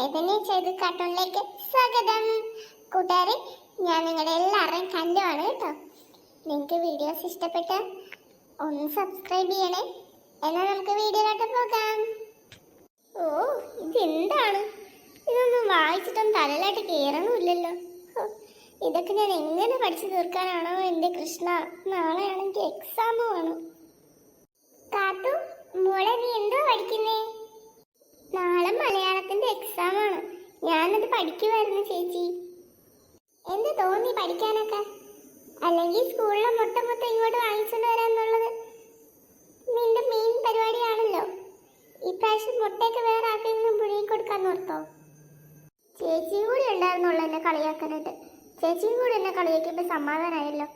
കാർട്ടൂണിലേക്ക് സ്വാഗതം. കൂട്ടുകാരെ ഞാൻ നിങ്ങളുടെ എല്ലാവരുടെയും കണ്ടുമാണ് കേട്ടോ. നിങ്ങൾക്ക് വീഡിയോസ് ഇഷ്ടപ്പെട്ട ഒന്ന് സബ്സ്ക്രൈബ് ചെയ്യണേ. എന്നാൽ നമുക്ക് വീഡിയോയിലോട്ട് പോകാം. ഓ ഇതെന്താണ്? ഇതൊന്നും വായിച്ചിട്ടൊന്നും തലയിലായിട്ട് കയറണമില്ലല്ലോ ഇതൊക്കെ ഞാൻ എങ്ങനെ പഠിച്ചു തീർക്കാനാണോ എന്റെ കൃഷ്ണ? നാളെയാണെങ്കിൽ എക്സാം വേണം കാത്തു മോളെ നീ എന്തോ പഠിക്കുന്നേ? നാളെ മലയാളത്തിന്റെ എക്സാം ആണ്. ഞാനത് പഠിക്കുമായിരുന്നു ചേച്ചി. എന്ത് തോന്നി പഠിക്കാനൊക്കെ? അല്ലെങ്കിൽ സ്കൂളിലെ മുട്ട മുട്ട ഇങ്ങോട്ട് വാങ്ങിച്ചുകൊണ്ട് വരാന്നുള്ളത്? നിന്റെ മെയിൻ പരിപാടിയാണല്ലോ. ഇപ്രാവശ്യം മുട്ടയൊക്കെ വേറെ ആർക്കെങ്കിലും പുഴുകി കൊടുക്കാൻ ഓർത്തോ? ചേച്ചിയും കൂടി ഉണ്ടായിരുന്നുള്ളൂ എന്നെ കളിയാക്കാനായിട്ട്. ചേച്ചിയും കൂടി എന്നെ കളിയാക്കിയപ്പോൾ സമാധാനമായല്ലോ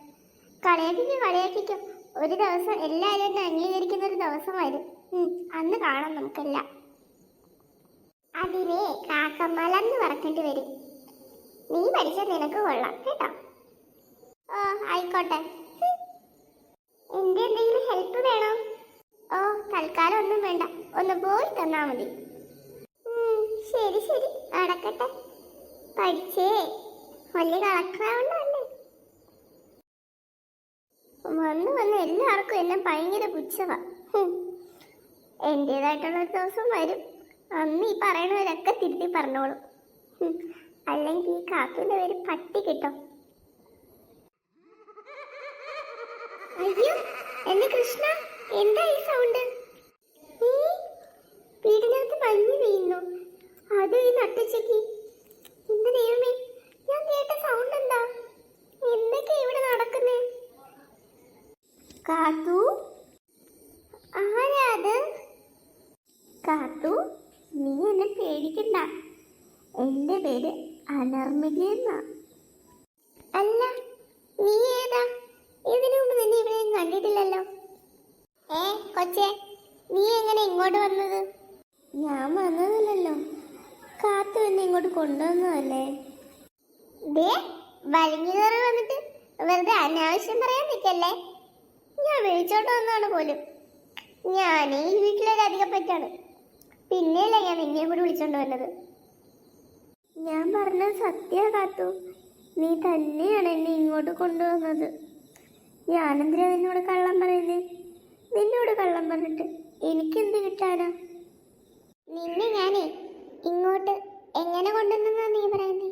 കളിയാക്കിക്കും കളിയാക്കിക്കും. ഒരു ദിവസം എല്ലാവരും എന്നെ അംഗീകരിക്കുന്ന ഒരു ദിവസം വരും അന്ന് കാണാം നമുക്കെല്ലാം. അതിനെ കാക്കമലന്ന് പറക്കേണ്ടി വരും. നീ പഠിച്ച നിനക്ക് കൊള്ളാം കേട്ടോ? ഓ ആയിക്കോട്ടെ. എന്റെ എന്തെങ്കിലും ഹെൽപ്പ് വേണോ? ഓ തൽക്കാലം ഒന്നും വേണ്ട. ഒന്ന് പോയി തന്നാ മതി. ശരി ശരി. നടക്കട്ടെ. പഠിച്ചേ. വലിയ കളക്ടറാവണ്ടല്ലേ വന്ന് വന്ന് എല്ലാവർക്കും എന്നെ ഭയങ്കര പുച്ഛവാ. ഒരു ദിവസം വരും. അന്ന് ഈ പറയണവരൊക്കെ തിരുത്തി പറഞ്ഞോളൂ. അല്ലെങ്കിൽ ഈ കാക്കുവിന്റെ പേര് പട്ടി കിട്ടും. അയ്യോ എന്റെ കൃഷ്ണ എന്താ ഈ സൗണ്ട് വീടിനകത്ത് മഞ്ഞ് വീഴുന്നു. അത് ഈ ദൈവമേ ഞാൻ കേട്ട സൗണ്ട് എന്താ? കാത്തു ആരാ അത് കാത്തു നീ എന്നെ പേടിക്കണ്ട എന്റെ പേര് അനർമിക എന്നാ അല്ല നീ ഏതാ ഇതിനു മുമ്പ് നിന്നെ ഇവിടെ ഞാൻ കണ്ടിട്ടില്ലല്ലോ ഏ കൊച്ചേ നീ എങ്ങനെ ഇങ്ങോട്ട് വന്നത് ഞാൻ വന്നതല്ലല്ലോ കാത്തു എന്നെ ഇങ്ങോട്ട് കൊണ്ടുവന്നതല്ലേ? ദേ വലിഞ്ഞു കയറി വന്നിട്ട് വെറുതെ അനാവശ്യം പറയാൻ നിൽക്കല്ലേ? ഞാൻ വിളിച്ചോണ്ട് വന്നതാണ് പോലും. ഞാനേ ഈ വീട്ടിലൊരു അധികം പറ്റാണ്. പിന്നെയല്ലേ ഞാൻ നിന്നെ കൂടി വിളിച്ചോണ്ട് വന്നത്? ഞാൻ പറഞ്ഞ സത്യ കാത്തു. നീ തന്നെയാണ് എന്നെ ഇങ്ങോട്ട് കൊണ്ടുവന്നത്. ഞാനെന്തിനാ നിന്നോട് കള്ളം പറയുന്നത് നിന്നോട് കള്ളം പറഞ്ഞിട്ട് എനിക്കെന്ത് കിട്ടാനാ? നിന്നെ ഞാനേ ഇങ്ങോട്ട് എങ്ങനെ കൊണ്ടുവന്നാ നീ പറയുന്നത്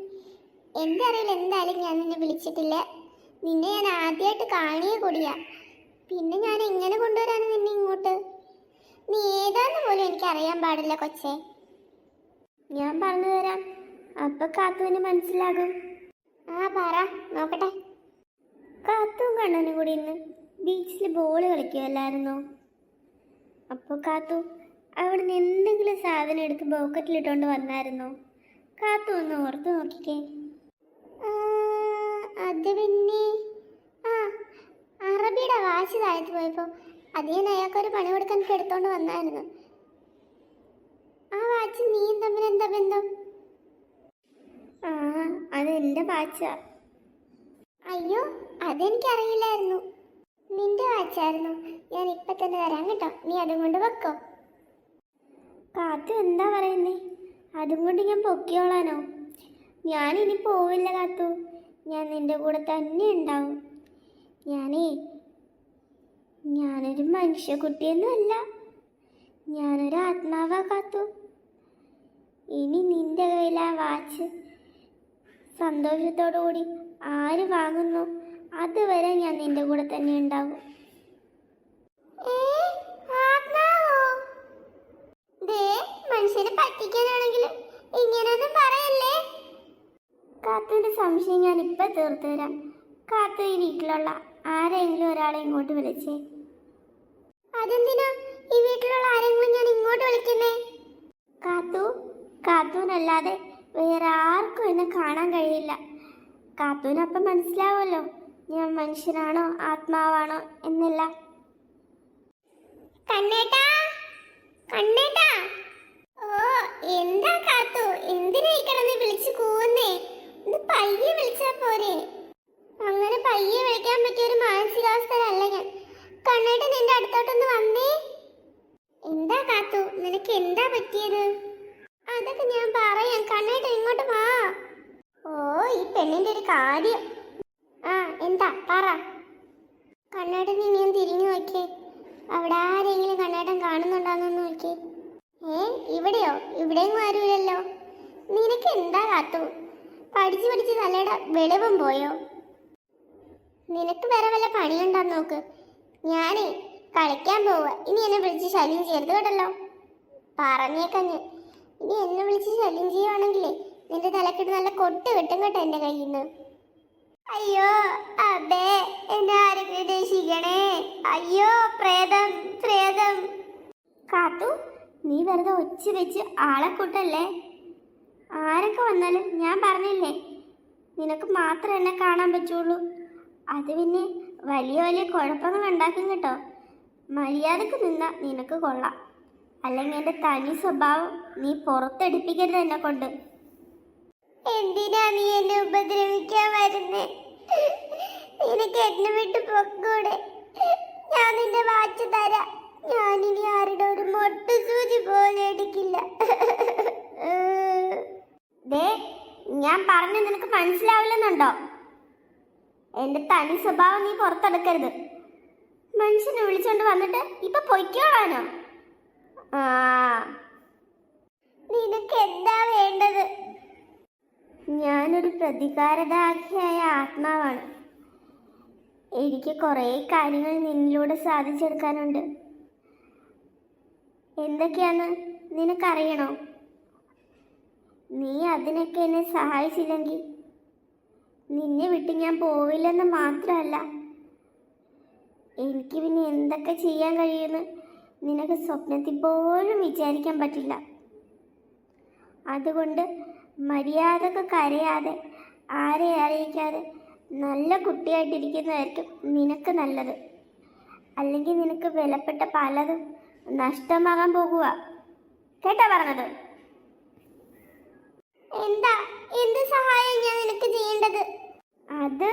അറിവിൽ എന്തായാലും ഞാൻ നിന്നെ വിളിച്ചിട്ടില്ല. നിന്നെ ഞാൻ ആദ്യമായിട്ട് കാണിയേ കൂടിയാ. പിന്നെ ഞാൻ എങ്ങനെ കൊണ്ടുവരാണ് നിന്നെ ഇങ്ങോട്ട്? നീ ഏതാന്ന് പോലും എനിക്ക് അറിയാൻ പാടില്ല കൊച്ചേ. ഞാൻ പറഞ്ഞു തരാം. അപ്പൊ കാത്തുവിന് മനസ്സിലാകും. ആ പറ നോക്കട്ടെ. കാത്തും കണ്ണനും കൂടി ഇന്ന്. ബീച്ചിൽ ബോൾ കളിക്കുമല്ലായിരുന്നോ അപ്പോൾ കാത്തു അവിടുന്ന് എന്തെങ്കിലും സാധനം എടുത്ത് പോക്കറ്റിലിട്ടുകൊണ്ട് വന്നായിരുന്നോ? കാത്തു ഒന്ന് ഓർത്ത് നോക്കിക്കേ. അത് പിന്നെ ആ അറബിയുടെ വാശി താഴ്ത്തു പോയപ്പോൾ ഞാൻ അയാൾക്കൊരു പണി കൊടുക്കാൻ എടുത്തോണ്ട് വന്നായിരുന്നു. ആ വാച്ച് നീ തമ്മിൽ എന്താ ബന്ധം? ആ അത് എന്റെ വാച്ചാ. അയ്യോ അതെനിക്കറിയില്ലായിരുന്നു. നിന്റെ വാച്ചായിരുന്നു. ഞാൻ ഇപ്പൊ തന്നെ തരാം കേട്ടോ. നീ അതും കൊണ്ട് വെക്കോ. കാത്തു എന്താ പറയുന്നേ? അതും കൊണ്ട് ഞാൻ പൊക്കിയോളാനോ? ഞാനിനി പോവില്ല കാത്തു. ഞാൻ നിന്റെ കൂടെ തന്നെ ഉണ്ടാവും. ഞാനേ ഞാനൊരു മനുഷ്യക്കുട്ടിയൊന്നുമല്ല ഞാനൊരു ആത്മാവാ കാത്തു. ഇനി നിന്റെ കയ്യിൽ ആ വാച്ച് കൂടി ആര് വാങ്ങുന്നു? അതുവരെ ഞാൻ നിന്റെ കൂടെ തന്നെ ഉണ്ടാവും. മനുഷ്യരെ പറ്റിക്കാനാണെങ്കിലും ഇങ്ങനെയൊന്നും പറയല്ലേ? കാത്തുവിന്റെ സംശയം ഞാൻ ഇപ്പൊ തീർത്തു തരാം. കാത്തു ഈ വീട്ടിലുള്ള ആരെങ്കിലും ഒരാളെ ഇങ്ങോട്ട് വിളിച്ചേ. അതെന്തിനാ? ഈ വീട്ടിലുള്ള ആരെങ്കിലും ഞാൻ ഇങ്ങോട്ട് വിളിക്കുന്നേ? കാത്തു കാത്തുവിനല്ലാതെ വേറെ ആർക്കും എന്നെ കാണാൻ കഴിയില്ല. കാത്തുവിനപ്പം മനസ്സിലാവുമല്ലോ ഞാൻ മനുഷ്യനാണോ ആത്മാവാണോ എന്നല്ല. കണ്ണേട്ടാ കണ്ണേട്ടാ! എന്താ കാത്തു? എന്തിനായി കിടന്ന് വിളിച്ചു കൂവുന്നേ? ഒന്ന് പയ്യെ വിളിച്ചാ പോരെ. അങ്ങനെ പയ്യെ വിളിക്കാൻ പറ്റിയ ഒരു മാനസികാവസ്ഥയിലല്ല ഞാൻ. കണ്ണേട്ടൻ നിന്റെ അടുത്തോട്ടൊന്ന് വന്നേ. എന്താ കാത്തു? നിനക്ക് എന്താ പറ്റിയത്? അതൊക്കെ ഞാൻ പറയാം. കണ്ണേട്ട ഇങ്ങോട്ട് വാ. ഓ ഈ പെണ്ണിന്റെ ഒരു കാര്യം. ആ എന്താ? പറ. കണ്ണേട്ടൻ ഞാൻ തിരിഞ്ഞു നോക്കിയേ. അവിടെ ആരെങ്കിലും കണ്ണേട്ടൻ കാണുന്നുണ്ടോന്നൊന്ന് നോക്കിയേ. ഏ ഇവിടെയോ? ഇവിടെയും ആരുമില്ലല്ലോ. നിനക്ക് എന്താ കാത്തു? പഠിച്ചു പഠിച്ച് തലയുടെ വെളിവും പോയോ? നിനക്ക് വേറെ വല്ല പണിയുണ്ടാന്ന് നോക്ക്. ഞാനേ കളിക്കാൻ പോവുക ഇനി എന്നെ വിളിച്ച് ശല്യം ചെയ്യരുത് കേട്ടല്ലോ. പറഞ്ഞേക്കഞ്ഞ് ഇനി എന്നെ വിളിച്ച് ശല്യം ചെയ്യുവാണെങ്കിലേ നിന്റെ തലക്കിട്ട് നല്ല കൊട്ട് കിട്ടും കേട്ടോ എന്റെ കയ്യിൽ നിന്ന് അയ്യോ അബേ എന്നെ ആരെങ്കിലും രക്ഷിക്കണേ അയ്യോ പ്രേതം പ്രേതം. കാത്തു? നീ വെറുതെ ഒച്ച വെച്ച് ആളെ കൂട്ടല്ലേ? ആരൊക്കെ വന്നാലും ഞാൻ പറഞ്ഞില്ലേ നിനക്ക് മാത്രം എന്നെ കാണാൻ പറ്റുള്ളൂ. അത് പിന്നെ വലിയ വലിയ കുഴപ്പങ്ങൾ ഉണ്ടാക്കും കേട്ടോ. മര്യാദയ്ക്ക് നിന്ന നിനക്ക് കൊള്ളാം. അല്ലെങ്കിൽ എന്റെ തനി സ്വഭാവം നീ പുറത്തെടുപ്പിക്കരുത് എന്നെ കൊണ്ട്. എന്തിനാ നീ എന്നെ ഉപദ്രവിക്കാൻ വരുന്നേ? നിനക്ക് എന്നെ വിട്ട് പൊക്കൂടെ? ഞാൻ നിന്റെ വാച്ച് തരാം. ഞാനിനി ആരുടെ ഒരു മൊട്ടു സൂചി പോലെ എടുക്കില്ല. ദേ ഞാൻ പറഞ്ഞ നിനക്ക് മനസ്സിലാവില്ലെന്നുണ്ടോ? എന്റെ തനി സ്വഭാവം നീ പുറത്തെടുക്കരുത്. മനുഷ്യനെ വിളിച്ചോണ്ട് വന്നിട്ട് ഇപ്പൊ പൊയ്ക്കോളാനോ? നിനക്ക് എന്താ വേണ്ടത്? ഞാനൊരു പ്രതികാരദാഹിയായ ആത്മാവാണ്. എനിക്ക് കുറേ കാര്യങ്ങൾ നിന്നിലൂടെ സാധിച്ചെടുക്കാനുണ്ട്. എന്തൊക്കെയാന്ന് നിനക്കറിയണോ? നീ അതിനൊക്കെ എന്നെ സഹായിച്ചില്ലെങ്കിൽ നിന്നെ വിട്ട് ഞാൻ പോവില്ലെന്ന് മാത്രമല്ല എനിക്ക് പിന്നെ എന്തൊക്കെ ചെയ്യാൻ കഴിയുമെന്ന് നിനക്ക് സ്വപ്നത്തിൽ പോലും വിചാരിക്കാൻ പറ്റില്ല. അതുകൊണ്ട് മര്യാദയ്ക്ക് കരയാതെ ആരെ അറിയിക്കാതെ നല്ല കുട്ടിയായിട്ടിരിക്കുന്നതായിരിക്കും നിനക്ക് നല്ലത്. അല്ലെങ്കിൽ നിനക്ക് വിലപ്പെട്ട പലതും നഷ്ടമാകാൻ പോകുക കേട്ടാ പറഞ്ഞത്? എന്താ എന്ത് സഹായം ഞാൻ നിനക്ക് ചെയ്യേണ്ടത്? അത്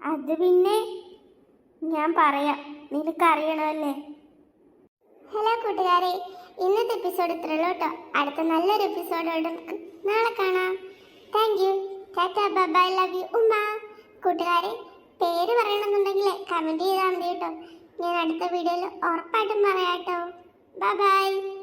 അത് പിന്നെ ഞാൻ പറയാം. നിനക്കറിയണമല്ലേ? ഹലോ കൂട്ടുകാരെ ഇന്നത്തെ എപ്പിസോഡ് ഇത്രയുള്ളൂ കേട്ടോ. അടുത്ത നല്ലൊരു എപ്പിസോഡോട് നാളെ കാണാം. Thank you tata bye love you ഉമ്മ. കൂട്ടുകാരെ പേര് പറയണമെന്നുണ്ടെങ്കിൽ കമന്റ് ചെയ്താൽ മതി കേട്ടോ. ഞാൻ അടുത്ത വീഡിയോയിൽ ഉറപ്പായിട്ടും പറയാട്ടോ. ബൈ